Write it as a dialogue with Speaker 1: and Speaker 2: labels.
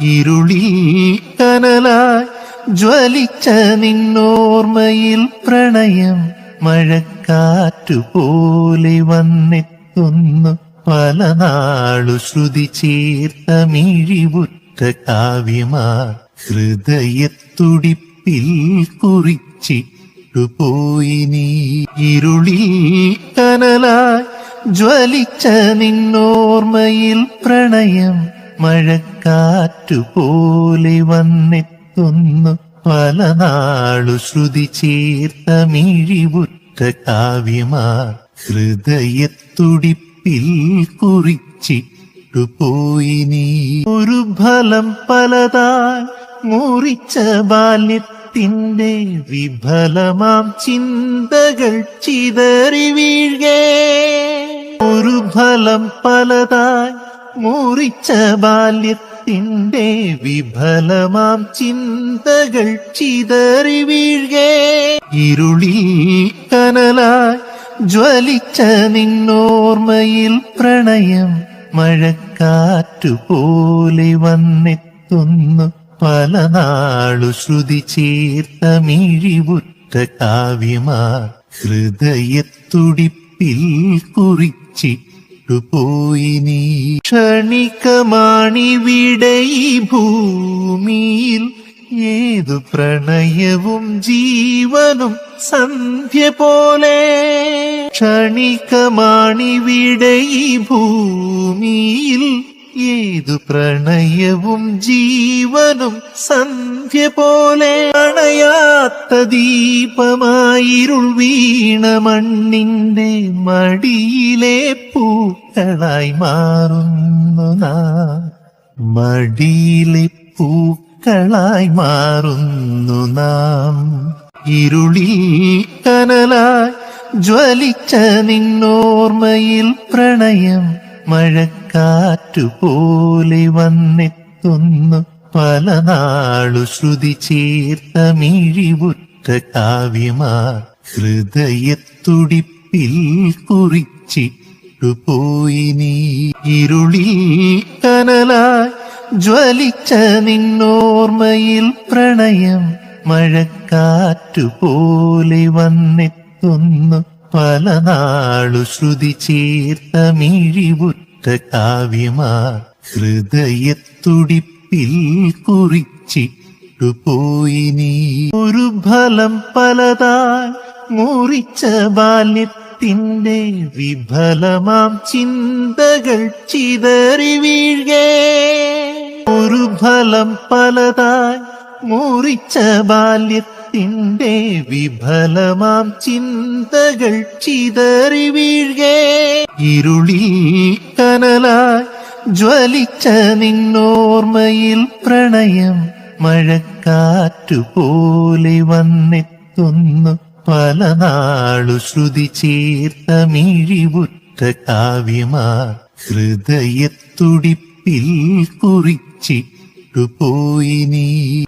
Speaker 1: ഇരുളിൽ കനലായി ജ്വലിച്ച നിന്നോർമ്മയിൽ പ്രണയം മഴക്കാറ്റുപോലെ വന്നെത്തുന്നു. പല നാളു ശ്രുതി ചേർത്ത മിഴിവുറ്റ കാവ്യമാർ ഹൃദയത്തുടിപ്പിൽ കുറിച്ചിട്ടുപോയി നീ. ഇരുളിൽ കനലായി ജ്വലിച്ച നിന്നോർമ്മയിൽ പ്രണയം മഴക്കാറ്റുപോലെ വന്നെത്തുന്നു. പല നാളു ശ്രുതി ചേർത്ത മിഴിവുറ്റ ഹൃദയത്തുടിപ്പിൽ കുറിച്ചിട്ടുപോയി നീ. ഒരു ഫലം പലതായി മുറിച്ച ബാല്യത്തിന്റെ വിഫലമാം ചിന്തകൾ ചിതറി വീഴേ. ഒരു ഫലം പലതായി മുറിച്ച ബാല്യത്തിന്റെ വിഫലമാം ചിന്തകൾ ചിതറി വീഴേ. ഇരുളി കനലായി ജ്വലിച്ച നിന്നോർമ്മയിൽ പ്രണയം മഴക്കാറ്റുപോലെ വന്നെത്തുന്നു. പല നാളു ശ്രുതി ചേർത്ത മിഴിവുറ്റ കാവ്യമാർ ഹൃദയത്തുടിപ്പിൽ കുറിച്ചിട്ടുപോയി നീ. ക്ഷണികമാണിവിടെ ഈ ഭൂമിയിൽ. ഏതു പ്രണയവും ജീവനും സന്ധ്യ പോലെ. ക്ഷണികമാണിവിടെ ഈ ഭൂമിയിൽ. ഏതു പ്രണയവും ജീവനും സന്ധ്യ പോലെ അണയാത്ത ദീപമായിരുൾ വീണ മണ്ണിന്റെ മടിയിലെ പൂക്കളായി മാറുന്നു നാ. മടിയിലെ പൂക്കളായി മാറുന്നു നാം. ഇരുളിൽ കനലായി ജ്വലിച്ച നിന്നോർമ്മയിൽ പ്രണയം മഴക്കാറ്റുപോലെ വന്നെത്തുന്നു. പല നാളു ശ്രുതി ചേർത്ത മിഴിവുറ്റ കാവ്യമാർ ഹൃദയത്തുടിപ്പിൽ കുറിച്ചിട്ടുപോയി നീ. ഇരുളിൽ കനലായി ജ്വലിച്ച നിന്നോർമ്മയിൽ പ്രണയം മഴക്കാറ്റുപോലെ വന്നെത്തുന്നു. പല നാളു ശ്രുതി ചേർത്ത മിഴിവുറ്റ കാവ്യമാർ ഹൃദയത്തുടിപ്പിൽ കുറിച്ചിട്ടുപോയി നീ. ഒരു ഫലം പലതായി മുറിച്ച ബാല്യത്തിന്റെ വിഫലമാം ചിന്തകൾ ചിതറി വീഴേ. ഒരു ഫലം പലതായി മുറിച്ച ബാല്യത്തിന്റെ വിഫലമാം ചിന്തകൾ ചിതറി വീഴേ. ഇരുളി കനലായി ജ്വലിച്ച നിന്നോർമ്മയിൽ പ്രണയം മഴക്കാറ്റുപോലെ വന്നെത്തുന്നു. പല നാളു ശ്രുതി ചേർത്ത മിഴിവുറ്റ കാവ്യമാർ ഹൃദയത്തുടിപ്പിൽ കുറിച്ചിട്ടുപോയി നീ.